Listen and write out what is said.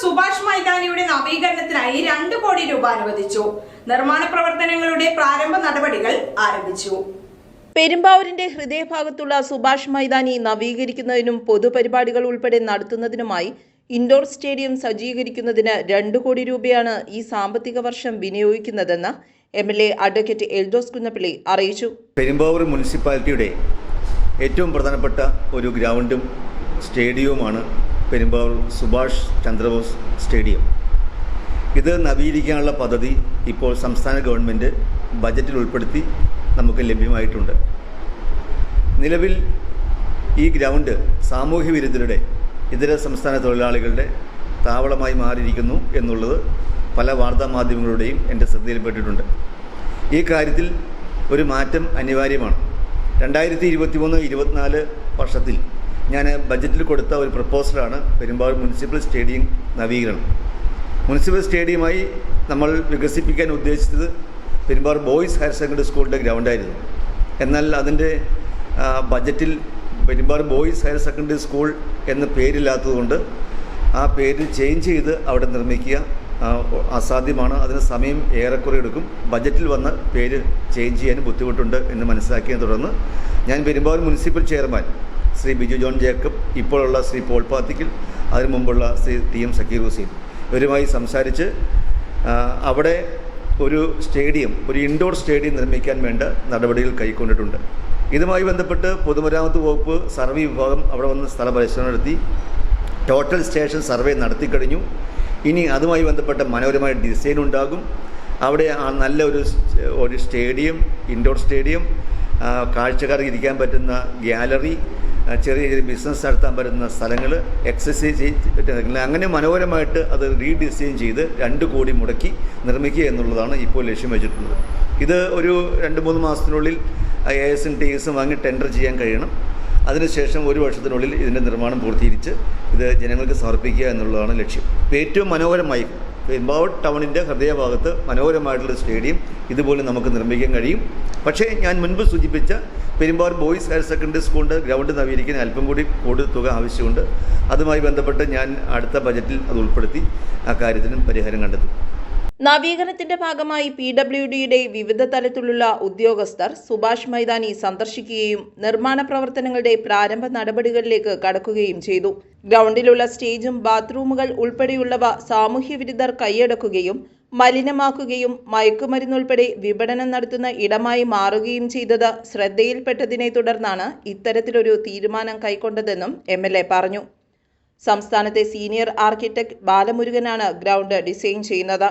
സുഭാഷ് മൈതാനിയുടെ നവീകരണത്തിനായി രണ്ട് കോടി രൂപ അനുവദിച്ചു. നിർമ്മാണ പ്രവർത്തനങ്ങളുടെ പ്രാരംഭ നടപടികൾ ആരംഭിച്ചു. പെരുമ്പാവൂരിന്റെ ഹൃദയഭാഗത്തുള്ള സുഭാഷ് മൈതാനി നവീകരിക്കുന്നതിനും പൊതുപരിപാടികൾ ഉൾപ്പെടെ നടത്തുന്നതിനുമായി ഇൻഡോർ സ്റ്റേഡിയം സജ്ജീകരിക്കുന്നതിന് രണ്ടു കോടി രൂപയാണ് ഈ സാമ്പത്തിക വർഷം വിനിയോഗിക്കുന്നതെന്ന് M L A advocate Eldhose Kunnappilly അറിയിച്ചു. പെരുമ്പാവൂർ മുനിസിപ്പാലിറ്റിയുടെ ഏറ്റവും പ്രധാനപ്പെട്ട ഒരു ഗ്രൗണ്ടും സ്റ്റേഡിയവുമാണ് പെരുമ്പാവൂർ സുഭാഷ് ചന്ദ്രബോസ് സ്റ്റേഡിയം. ഇത് നവീകരിക്കാനുള്ള പദ്ധതി ഇപ്പോൾ സംസ്ഥാന ഗവൺമെന്റ് ബജറ്റിൽ ഉൾപ്പെടുത്തി നമുക്ക് ലഭ്യമായിട്ടുണ്ട്. നിലവിൽ ഈ ഗ്രൗണ്ട് സാമൂഹ്യ വിരുദ്ധരുടെ ഇതര സംസ്ഥാന തൊഴിലാളികളുടെ താവളമായി മാറിയിരിക്കുന്നു എന്നുള്ളത് പല വാർത്താ മാധ്യമങ്ങളുടെയും എന്റെ ശ്രദ്ധയിൽപ്പെട്ടിട്ടുണ്ട്. ഈ കാര്യത്തിൽ ഒരു മാറ്റം അനിവാര്യമാണ്. രണ്ടായിരത്തി ഇരുപത്തി മൂന്ന് ഇരുപത്തിനാല് വർഷത്തിൽ ഞാൻ ബജറ്റിൽ കൊടുത്ത ഒരു പ്രപ്പോസലാണ് പെരുമ്പാവൂർ മുനിസിപ്പൽ സ്റ്റേഡിയം നവീകരണം. മുനിസിപ്പൽ സ്റ്റേഡിയമായി നമ്മൾ വികസിപ്പിക്കാൻ ഉദ്ദേശിച്ചത് പെരുമ്പാവൂർ ബോയ്സ് ഹയർ സെക്കൻഡറി സ്കൂളിന്റെ ഗ്രൗണ്ടായിരുന്നു. എന്നാൽ അതിന്റെ ബജറ്റിൽ Perumbavoor boys higher secondary school എന്ന പേരില്ലാത്തതുകൊണ്ട് ആ പേര് ചേഞ്ച് ചെയ്ത് അവിടെ നിർമ്മിക്കുക അസാധ്യമാണ്. അതിന് സമയം ഏറെക്കുറെ എടുക്കും. ബജറ്റിൽ വന്ന പേര് ചേഞ്ച് ചെയ്യാൻ ബുദ്ധിമുട്ടുണ്ട് എന്ന് മനസ്സിലാക്കിയതിനെ തുടർന്ന് ഞാൻ പെരുമ്പാവൂർ മുനിസിപ്പൽ ചെയർമാൻ ശ്രീ ബിജു ജോൺ ജേക്കബ് ഇപ്പോഴുള്ള ശ്രീ പോൾ പാത്തിക്കിൽ അതിനു മുമ്പുള്ള ശ്രീ ടി എം സക്കീർ ഹുസൈൻ. ഇവരുമായി സംസാരിച്ച് അവിടെ ഒരു സ്റ്റേഡിയം ഒരു ഇൻഡോർ സ്റ്റേഡിയം നിർമ്മിക്കാൻ വേണ്ട നടപടികൾ കൈക്കൊണ്ടിട്ടുണ്ട്. ഇതുമായി ബന്ധപ്പെട്ട് പൊതുമരാമത്ത് വകുപ്പ് സർവേ വിഭാഗം അവിടെ വന്ന് സ്ഥല പരിശോധന നടത്തി. ടോട്ടൽ സ്റ്റേഷൻ സർവേ നടത്തിക്കഴിഞ്ഞു. ഇനി അതുമായി ബന്ധപ്പെട്ട മനോഹരമായ ഡിസൈൻ ഉണ്ടാകും. അവിടെ ആ നല്ല ഒരു ഒരു സ്റ്റേഡിയം ഇൻഡോർ സ്റ്റേഡിയം കാഴ്ചക്കാർ കാഴ്ചക്കാർക്ക് ഇരിക്കാൻ പറ്റുന്ന ഗ്യാലറി ചെറിയ ചെറിയ ബിസിനസ് നടത്താൻ പറ്റുന്ന സ്ഥലങ്ങൾ എക്സസൈസ് ചെയ്ത് അങ്ങനെ മനോഹരമായിട്ട് അത് റീഡിസൈൻ ചെയ്ത് രണ്ട് കോടി മുടക്കി നിർമ്മിക്കുക എന്നുള്ളതാണ് ഇപ്പോൾ ലക്ഷ്യം വെച്ചിട്ടുള്ളത്. ഇത് ഒരു രണ്ട് മൂന്ന് മാസത്തിനുള്ളിൽ എ എസും ടി എസും വാങ്ങി ടെൻഡർ ചെയ്യാൻ കഴിയണം. അതിനുശേഷം ഒരു വർഷത്തിനുള്ളിൽ ഇതിന്റെ നിർമ്മാണം പൂർത്തീകരിച്ച് ഇത് ജനങ്ങൾക്ക് സമർപ്പിക്കുക എന്നുള്ളതാണ് ലക്ഷ്യം. ഏറ്റവും മനോഹരമായി പെരുമ്പാവൂർ ടൗണിന്റെ ഹൃദയഭാഗത്ത് മനോഹരമായിട്ടുള്ള സ്റ്റേഡിയം ഇതുപോലെ നമുക്ക് നിർമ്മിക്കാൻ കഴിയും. പക്ഷേ ഞാൻ മുൻപ് സൂചിപ്പിച്ച പെരുമ്പാവൂർ ബോയ്സ് ഹയർ സെക്കൻഡറി സ്കൂളിന്റെ ഗ്രൗണ്ട് നവീകരിക്കാൻ അല്പം കൂടി കൂടുതൽ തുക ആവശ്യമുണ്ട്. അതുമായി ബന്ധപ്പെട്ട് ഞാൻ അടുത്ത ബജറ്റിൽ അത് ഉൾപ്പെടുത്തി ആ കാര്യത്തിനും പരിഹാരം കണ്ടെത്തും. നവീകരണത്തിന്റെ ഭാഗമായി പി ഡബ്ല്യു ഡിയുടെ വിവിധ തലത്തിലുള്ള ഉദ്യോഗസ്ഥർ സുഭാഷ് മൈതാനി സന്ദർശിക്കുകയും നിർമ്മാണ പ്രവർത്തനങ്ങളുടെ പ്രാരംഭ നടപടികളിലേക്ക് കടക്കുകയും ചെയ്തു. ഗ്രൗണ്ടിലുള്ള സ്റ്റേജും ബാത്റൂമുകൾ ഉൾപ്പെടെയുള്ളവ സാമൂഹ്യവിരുദ്ധർ കൈയടക്കുകയും മലിനമാക്കുകയും മയക്കുമരുന്നുൾപ്പെടെ വിപണനം നടത്തുന്ന ഇടമായി മാറുകയും ചെയ്തത് ശ്രദ്ധയിൽപ്പെട്ടതിനെ തുടർന്നാണ് ഇത്തരത്തിലൊരു തീരുമാനം കൈക്കൊണ്ടതെന്നും എം പറഞ്ഞു. സംസ്ഥാനത്തെ സീനിയർ ആർക്കിടെക്ട് ബാലമുരുകനാണ് ഗ്രൗണ്ട് ഡിസൈൻ ചെയ്യുന്നത്.